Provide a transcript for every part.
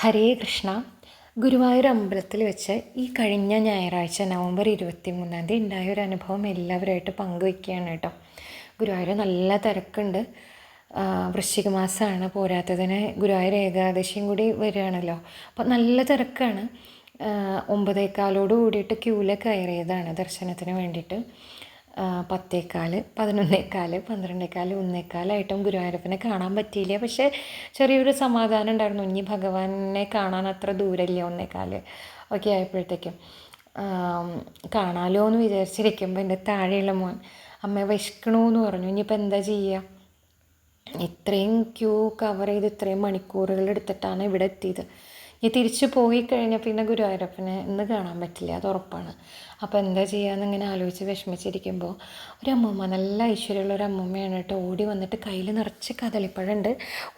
ഹരേ കൃഷ്ണ. ഗുരുവായൂർ അമ്പലത്തിൽ വെച്ച് ഈ കഴിഞ്ഞ ഞായറാഴ്ച നവംബർ ഇരുപത്തി മൂന്നാം തീയതി ഉണ്ടായ ഒരു അനുഭവം എല്ലാവരുമായിട്ട് പങ്കുവയ്ക്കുകയാണ് കേട്ടോ. ഗുരുവായൂർ നല്ല തിരക്കുണ്ട്. വൃശ്ചിക മാസമാണ് പോരാത്തതിന് ഗുരുവായൂർ ഏകാദശിയും കൂടി വരികയാണല്ലോ. അപ്പോൾ നല്ല തിരക്കാണ്. ഒമ്പതേക്കാലോട് കൂടിയിട്ട് ക്യൂവിൽ കയറിയതാണ് ദർശനത്തിന് വേണ്ടിയിട്ട്. ആ, പത്തേക്കാൽ പതിനൊന്നേക്കാൽ പന്ത്രണ്ടേക്കാൽ ഒന്നേക്കാലായിട്ടും ഗുരുവായൂരപ്പനെ കാണാൻ പറ്റിയില്ല? പക്ഷേ ചെറിയൊരു സമാധാനം ഉണ്ടായിരുന്നു. ഇനി ഭഗവാനെ കാണാൻ അത്ര ദൂരമില്ല ഒന്നേക്കാൽ? ഒക്കെ ആയപ്പോഴത്തേക്കും കാണാലോ എന്ന് വിചാരിച്ചിരിക്കുമ്പോൾ എന്റെ താഴെയുള്ള മോൻ അമ്മ വിശക്കണു എന്ന് പറഞ്ഞു. ഇനിയിപ്പോൾ എന്താ ചെയ്യുക ഇത്രയും ക്യൂ കവർ ചെയ്ത് ഇത്രയും മണിക്കൂറുകൾ എടുത്തിട്ടാണ് ഇവിടെ എത്തിയത്. ഇനി തിരിച്ചു പോയി കഴിഞ്ഞാൽ പിന്നെ ഗുരുവായൂരപ്പനെ ഇന്ന് കാണാൻ പറ്റില്ല അത് ഉറപ്പാണ്. അപ്പോൾ എന്താ ചെയ്യാന്ന് ഇങ്ങനെ ആലോചിച്ച് വിഷമിച്ചിരിക്കുമ്പോൾ ഒരു അമ്മൂമ്മ നല്ല ഐശ്വര്യമുള്ള ഒരു അമ്മൂമ്മയാണ് കേട്ടോ. ഓടി വന്നിട്ട് കയ്യിൽ നിറച്ച് കദളിപ്പഴമുണ്ട്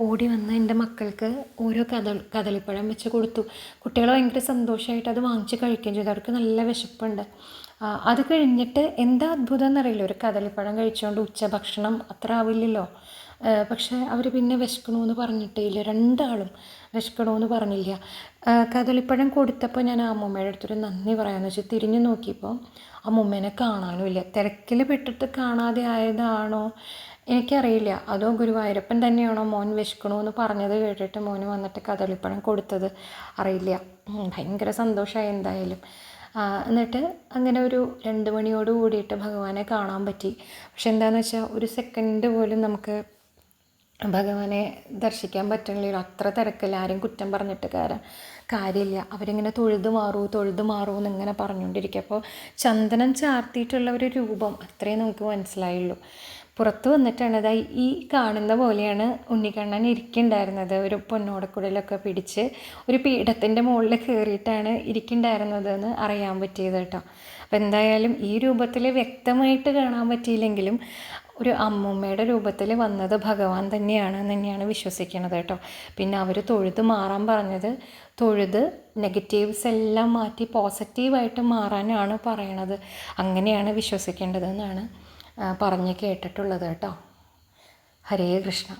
ഓടി വന്ന് എന്റെ മക്കൾക്ക് ഓരോ കദ കദളിപ്പഴം വെച്ച് കൊടുത്തു. കുട്ടികൾ ഭയങ്കര സന്തോഷമായിട്ട് അത് വാങ്ങിച്ച് കഴിക്കുകയും ചെയ്തു. അവർക്ക് നല്ല വിശപ്പുണ്ട്. അത് കഴിഞ്ഞിട്ട് എന്താ അത്ഭുതം എന്നറിയില്ല. ഒരു കദളിപ്പഴം കഴിച്ചുകൊണ്ട് ഉച്ചഭക്ഷണം അത്ര ആവില്ലല്ലോ. പക്ഷേ അവർ പിന്നെ വിശക്കണമെന്ന് പറഞ്ഞിട്ടേ ഇല്ല രണ്ടാളും വിശക്കണമെന്ന് പറഞ്ഞില്ല. കഥളിപ്പഴം കൊടുത്തപ്പോൾ ഞാൻ അമ്മൂമ്മയുടെ അടുത്തൊരു നന്ദി പറയാമെന്ന് വെച്ചാൽ തിരിഞ്ഞു നോക്കിയപ്പോൾ അമ്മൂമ്മേനെ കാണാനുമില്ല. തിരക്കിൽ പെട്ടിട്ട് കാണാതെ ആയതാണോ എനിക്കറിയില്ല. അതോ ഗുരുവായൂരപ്പൻ തന്നെയാണോ മോൻ വിശക്കണമെന്ന് പറഞ്ഞത് കേട്ടിട്ട് മോന് വന്നിട്ട് കദളിപ്പഴം കൊടുത്തത് അറിയില്ല. ഭയങ്കര സന്തോഷമായി എന്തായാലും. എന്നിട്ട് അങ്ങനെ ഒരു രണ്ട് മണിയോട് കൂടിയിട്ട് ഭഗവാനെ കാണാൻ പറ്റി. പക്ഷെ എന്താണെന്ന് വെച്ചാൽ ഒരു സെക്കൻഡ് പോലും നമുക്ക് ഭഗവാനെ ദർശിക്കാൻ പറ്റണില്ല. അത്ര തിരക്കില്ല. ആരും കുറ്റം പറഞ്ഞിട്ട് കാര്യം കാര്യമില്ല. അവരിങ്ങനെ തൊഴുതു മാറൂ തൊഴുതു മാറൂ എന്നിങ്ങനെ പറഞ്ഞുകൊണ്ടിരിക്കുക അപ്പോൾ ചന്ദനം ചാർത്തിയിട്ടുള്ള ഒരു രൂപം അത്രേ നമുക്ക് മനസ്സിലായുള്ളൂ. പുറത്ത് വന്നിട്ടാണ് ഇതാ ഈ കാണുന്ന പോലെയാണ് ഉണ്ണിക്കണ്ണൻ ഇരിക്കുന്നുണ്ടായിരുന്നത് ഒരു പൊന്നോടക്കുടലൊക്കെ പിടിച്ച് ഒരു പീഠത്തിന്റെ മുകളിൽ കയറിയിട്ടാണ് ഇരിക്കുന്നുണ്ടായിരുന്നത് എന്ന് അറിയാൻ പറ്റിയത് കേട്ടോ. അപ്പോൾ എന്തായാലും ഈ രൂപത്തിൽ വ്യക്തമായിട്ട് കാണാൻ പറ്റിയില്ലെങ്കിലും ഒരു അമ്മൂമ്മയുടെ രൂപത്തിൽ വന്നത് ഭഗവാൻ തന്നെയാണ് തന്നെയാണ് വിശ്വസിക്കുന്നത് കേട്ടോ. പിന്നെ അവർ തൊഴുത് മാറാൻ പറഞ്ഞത് തൊഴുത് നെഗറ്റീവ്സ് എല്ലാം മാറ്റി പോസിറ്റീവായിട്ട് മാറാനാണ് പറയണത്. അങ്ങനെയാണ് വിശ്വസിക്കേണ്ടതെന്നാണ് പറഞ്ഞ് കേട്ടിട്ടുള്ളത് കേട്ടോ. ഹരേ കൃഷ്ണ.